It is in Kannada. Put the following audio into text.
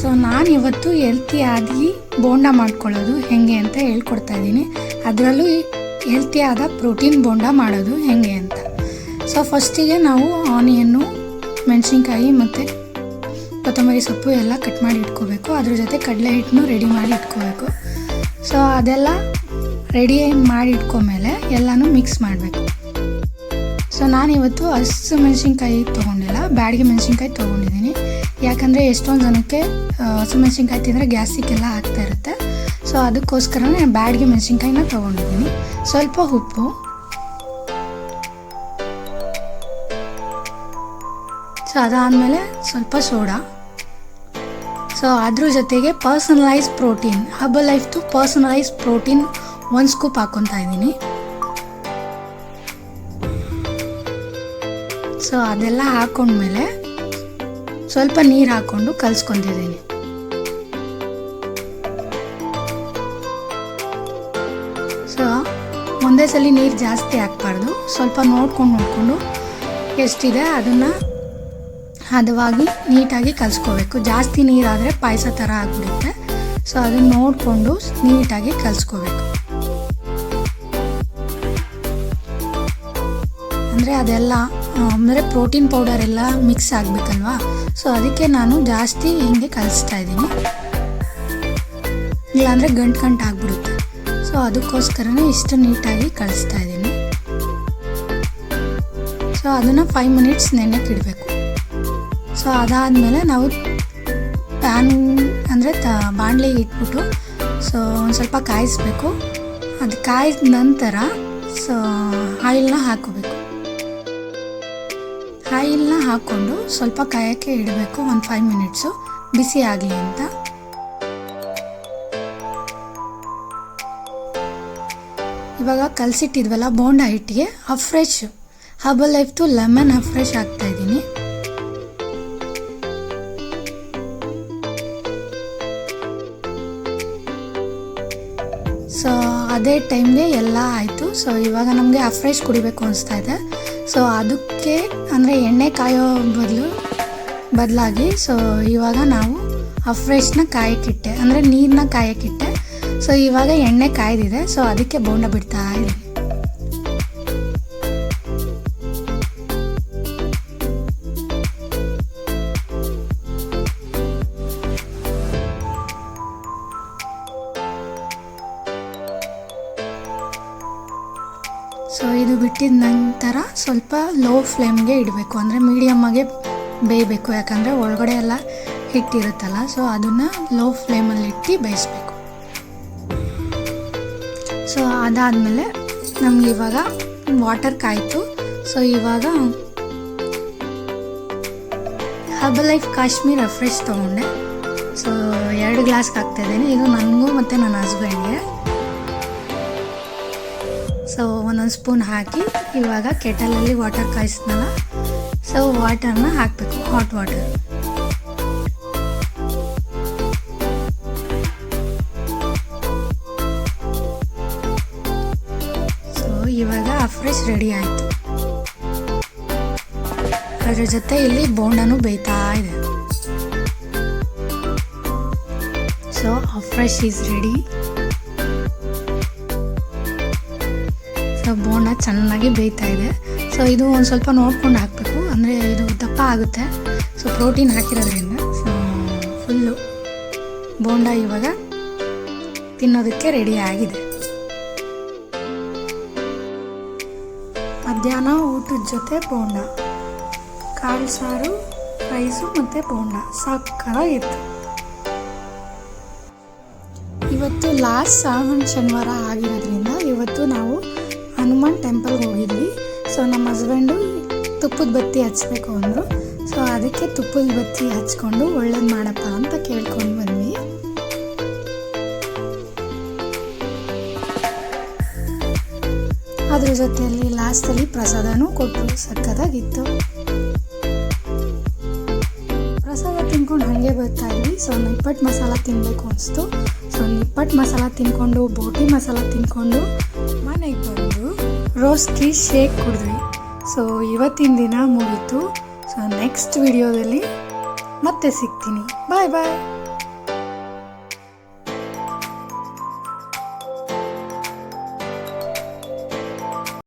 ಸೊ ನಾನು ಇವತ್ತು ಹೆಲ್ತಿಯಾಗಿ ಬೋಂಡ ಮಾಡ್ಕೊಳ್ಳೋದು ಹೇಗೆ ಅಂತ ಹೇಳ್ಕೊಡ್ತಾ ಇದ್ದೀನಿ. ಅದರಲ್ಲೂ ಹೆಲ್ತಿಯಾದ ಪ್ರೋಟೀನ್ ಬೋಂಡ ಮಾಡೋದು ಹೇಗೆ ಅಂತ. ಸೊ ಫಸ್ಟಿಗೆ ನಾವು ಆನಿಯನ್ನು ಮೆಣಸಿನ್ಕಾಯಿ ಮತ್ತು ಕೊತ್ತಂಬರಿ ಸೊಪ್ಪು ಎಲ್ಲ ಕಟ್ ಮಾಡಿ ಇಟ್ಕೋಬೇಕು. ಅದ್ರ ಜೊತೆ ಕಡಲೆ ಹಿಟ್ಟನ್ನು ರೆಡಿ ಮಾಡಿ ಇಟ್ಕೋಬೇಕು. ಸೊ ಅದೆಲ್ಲ ರೆಡಿ ಮಾಡಿ ಇಟ್ಕೊಂಡ್ಮೇಲೆ ಎಲ್ಲನೂ ಮಿಕ್ಸ್ ಮಾಡಬೇಕು. ಸೊ ನಾನಿವತ್ತು ಹಸು ಮೆಣಸಿನ್ಕಾಯಿ ತೊಗೊಂಡಿಲ್ಲ. ಬ್ಯಾಡಿಗೆ ಮೆಣಸಿನ್ಕಾಯಿ ತೊಗೊಂಡಿದ್ದೀನಿ. ಯಾಕಂದರೆ ಎಷ್ಟೊಂದು ಜನಕ್ಕೆ ಹಸಿಮೆಣ್ಸಿನ್ಕಾಯಿ ಹಸಿ ಮೆಣಸಿನ್ಕಾಯಿ ತಿಂದರೆ ಗ್ಯಾಸ್ಟಿಕ್ಕೆಲ್ಲ ಆಗ್ತಾ ಇರುತ್ತೆ. ಸೊ ಅದಕ್ಕೋಸ್ಕರನೇ ಬ್ಯಾಡ್ಗೆ ಮೆಣಸಿನ್ಕಾಯಿನ ತೊಗೊಂಡಿದ್ದೀನಿ. ಸ್ವಲ್ಪ ಉಪ್ಪು. ಸೊ ಅದಾದಮೇಲೆ ಸ್ವಲ್ಪ ಸೋಡಾ. ಸೊ ಅದ್ರ ಜೊತೆಗೆ ಪರ್ಸನಲೈಸ್ ಪ್ರೋಟೀನ್ ಹಬ್ಬ ಲೈಫ್ದು ಪರ್ಸನಲೈಸ್ ಪ್ರೋಟೀನ್ ಒಂದು ಸ್ಕೂಪ್ ಹಾಕ್ಕೊತಾ ಇದ್ದೀನಿ. ಸೊ ಅದೆಲ್ಲ ಹಾಕೊಂಡ್ಮೇಲೆ ಸ್ವಲ್ಪ ನೀರು ಹಾಕ್ಕೊಂಡು ಕಲಿಸ್ಕೊತಿದ್ದೀನಿ ಸೊ ಒಂದೇ ಸಲ ನೀರು ಜಾಸ್ತಿ ಹಾಕ್ಬಾರ್ದು. ಸ್ವಲ್ಪ ನೋಡ್ಕೊಂಡು ನೋಡಿಕೊಂಡು ಎಷ್ಟಿದೆ ಅದನ್ನು ಹದವಾಗಿ ನೀಟಾಗಿ ಕಲಿಸ್ಕೋಬೇಕು. ಜಾಸ್ತಿ ನೀರಾದರೆ ಪಾಯಸ ಥರ ಆಗಿಬಿಡುತ್ತೆ. ಸೊ ಅದನ್ನು ನೋಡಿಕೊಂಡು ನೀಟಾಗಿ ಕಲಿಸ್ಕೋಬೇಕು. ಅಂದರೆ ಅದೆಲ್ಲ ಅಂದರೆ ಪ್ರೋಟೀನ್ ಪೌಡರ್ ಎಲ್ಲ ಮಿಕ್ಸ್ ಆಗಬೇಕಲ್ವಾ? ಸೊ ಅದಕ್ಕೆ ನಾನು ಜಾಸ್ತಿ ಹಿಂಗೆ ಕಲಿಸ್ತಾ ಇದ್ದೀನಿ. ಇಲ್ಲಾಂದರೆ ಗಂಟು ಗಂಟು ಆಗಿಬಿಡುತ್ತೆ. ಸೊ ಅದಕ್ಕೋಸ್ಕರನೇ ಇಷ್ಟು ನೀಟಾಗಿ ಕಳಿಸ್ತಾ ಇದ್ದೀನಿ. ಸೊ ಅದನ್ನು ಫೈವ್ ಮಿನಿಟ್ಸ್ ನೆನೆಕ್ಕೆ ಇಡಬೇಕು. ಸೊ ಅದಾದಮೇಲೆ ನಾವು ಪ್ಯಾನ್, ಅಂದರೆ ತ ಬಾಣಲಿಗೆ ಇಟ್ಬಿಟ್ಟು, ಸೊ ಒಂದು ಸ್ವಲ್ಪ ಕಾಯಿಸ್ಬೇಕು. ಅದು ಕಾಯಿದ ನಂತರ, ಸೊ, ಆಯಿಲ್ನ ಹಾಕೋಬೇಕು ಆಯಿಲ್ನ ಹಾಕ್ಕೊಂಡು ಸ್ವಲ್ಪ ಕಾಯೋಕ್ಕೆ ಇಡಬೇಕು, ಒಂದು ಫೈವ್ ಮಿನಿಟ್ಸು ಬಿಸಿ ಆಗಲಿ ಅಂತ. ಇವಾಗ ಕಲಸಿಟ್ಟಿದ್ವಲ್ಲ ಬೋಂಡ ಹಿಟ್ಟಿಗೆ ಅಫ್ರೆಶ್ ಹಬಲ್ ಲೈಫ್ದು ಲೆಮನ್ ಅಫ್ರೆಶ್ ಹಾಕ್ತಾ ಇದ್ದೀನಿ. ಸೊ ಅದೇ ಟೈಮ್ಗೆ ಎಲ್ಲ ಆಯಿತು. ಸೊ ಇವಾಗ ನಮಗೆ ಅಫ್ರೆಶ್ ಕುಡಿಬೇಕು ಅನಿಸ್ತಾ ಇದೆ. ಸೊ ಅದಕ್ಕೆ ಅಂದರೆ ಎಣ್ಣೆ ಕಾಯೋ ಬದಲು ಬದಲಾಗಿ ಸೊ ಇವಾಗ ನಾವು ಅಫ್ರೆಶ್ನ ಕಾಯಕ್ಕಿಟ್ಟೆ, ಅಂದರೆ ನೀರನ್ನ ಕಾಯಕ್ಕಿಟ್ಟೆ. ಸೊ ಇವಾಗ ಎಣ್ಣೆ ಕಾಯ್ದಿದೆ ಸೊ ಅದಕ್ಕೆ ಬೋಂಡ ಬಿಡ್ತಾ ಇದ್ದೀನಿ ಇದು ಬಿಟ್ಟಿದ ನಂತರ ಸ್ವಲ್ಪ ಲೋ ಫ್ಲೇಮ್ಗೆ ಇಡಬೇಕು. ಅಂದರೆ ಮೀಡಿಯಮ್ಮಾಗೆ ಬೇಯಬೇಕು. ಯಾಕಂದರೆ ಒಳಗಡೆ ಎಲ್ಲ ಹಿಟ್ಟಿರುತ್ತಲ್ಲ ಸೊ ಅದನ್ನು ಲೋ ಫ್ಲೇಮಲ್ಲಿ ಇಟ್ಟು ಬೇಯಿಸ್ಬೇಕು. ಸೊ ಅದಾದಮೇಲೆ ನಮ್ಗೆ ಇವಾಗ ವಾಟರ್ ಕಾಯಿತು. ಸೊ ಇವಾಗ ಹರ್ಬಲ್ ಲೈಫ್ ಕಾಶ್ಮೀರ್ ಫ್ರೆಶ್ ತೊಗೊಂಡೆ. ಸೊ ಎರಡು ಗ್ಲಾಸ್ಗೆ ಹಾಕ್ತಾಯಿದ್ದೀನಿ ಇದು ನನಗೂ ಮತ್ತು ನನ್ನ ಹಸ್ಬೆಂಡ್ಗೆ ಸೊ ಒಂದೊಂದು ಸ್ಪೂನ್ ಹಾಕಿ ಇವಾಗ ಕೆಟಲಲ್ಲಿ ವಾಟರ್ ಕಾಯಿಸಿದ್ನಲ್ಲ ಸೊ ವಾಟರ್ನ ಹಾಕಬೇಕು ಹಾಟ್ ವಾಟರ್ ಸೊ ಇವಾಗ ಫ್ರೆಶ್ ರೆಡಿ ಆಯಿತು. ಅದ್ರ ಜೊತೆ ಇಲ್ಲಿ ಬೋಂಡನು ಬೇಯ್ತಾ ಇದೆ. So fresh is ready so bonda ಚೆನ್ನಾಗಿ ಬೇಯ್ತಾ ಇದೆ. ಸೊ ಇದು ಒಂದು ಸ್ವಲ್ಪ ನೋಡ್ಕೊಂಡು ಹಾಕಬೇಕು. ಅಂದರೆ ಇದು ದಪ್ಪ ಆಗುತ್ತೆ. ಸೊ ಪ್ರೋಟೀನ್ ಹಾಕಿರೋದ್ರಿಂದ. ಸೊ ಫುಲ್ಲು ಬೋಂಡ ಇವಾಗ ತಿನ್ನೋದಕ್ಕೆ ರೆಡಿ ಆಗಿದೆ. ಮಧ್ಯಾಹ್ನ ಊಟದ ಜೊತೆ ಬೋಂಡ. ಕಾಳು ಸಾರು, ರೈಸು ಮತ್ತು ಬೋಂಡ. ಸಕ್ಕತ್ತಾಗಿತ್ತು ಇವತ್ತು ಲಾಸ್ಟ್ ಸಾವನ್ ಶನಿವಾರ ಆಗಿರೋದ್ರಿಂದ ಇವತ್ತು ನಾವು ಹನುಮಾನ್ ಟೆಂಪಲ್ಗೆ ಹೋಗಿದ್ವಿ. ಸೊ ನಮ್ಮ ಹಸ್ಬೆಂಡು ತುಪ್ಪದ ಬತ್ತಿ ಹಚ್ಚಬೇಕು ಅಂದರು. ಸೊ ಅದಕ್ಕೆ ತುಪ್ಪದ ಬತ್ತಿ ಹಚ್ಕೊಂಡು ಒಳ್ಳೇದು ಮಾಡಪ್ಪ ಅಂತ ಕೇಳ್ಕೊಂಡು ಬಂದ್ವಿ. ಅದ್ರ ಜೊತೆಯಲ್ಲಿ ಲಾಸ್ಟಲ್ಲಿ ಪ್ರಸಾದನೂ ಕೊಟ್ಟರು ಸಕ್ಕತ್ತಾಗಿತ್ತು ಪ್ರಸಾದ ತಿನ್ಕೊಂಡು ಹಾಗೆ ಬರ್ತಾ ಇದ್ವಿ. ಸೊ ನಿಪ್ಪಟ್ಟು ಮಸಾಲ ತಿನ್ನಬೇಕು ಅನಿಸ್ತು. ಸೊ ನಿಪ್ಪಟ್ಟು ಮಸಾಲ ತಿನ್ಕೊಂಡು, ಬೋಟಿ ಮಸಾಲ ತಿನ್ಕೊಂಡು ಮನೆಗೆ ಬಂದು ರೋಸ್ಕಿ ಶೇಕ್ ಕುಡಿದ್ವಿ. ಸೊ ಇವತ್ತಿನ ದಿನ ಮುಗೀತು. ಸೊ ನೆಕ್ಸ್ಟ್ ವಿಡಿಯೋದಲ್ಲಿ ಮತ್ತೆ ಸಿಗ್ತೀನಿ. ಬಾಯ್ ಬಾಯ್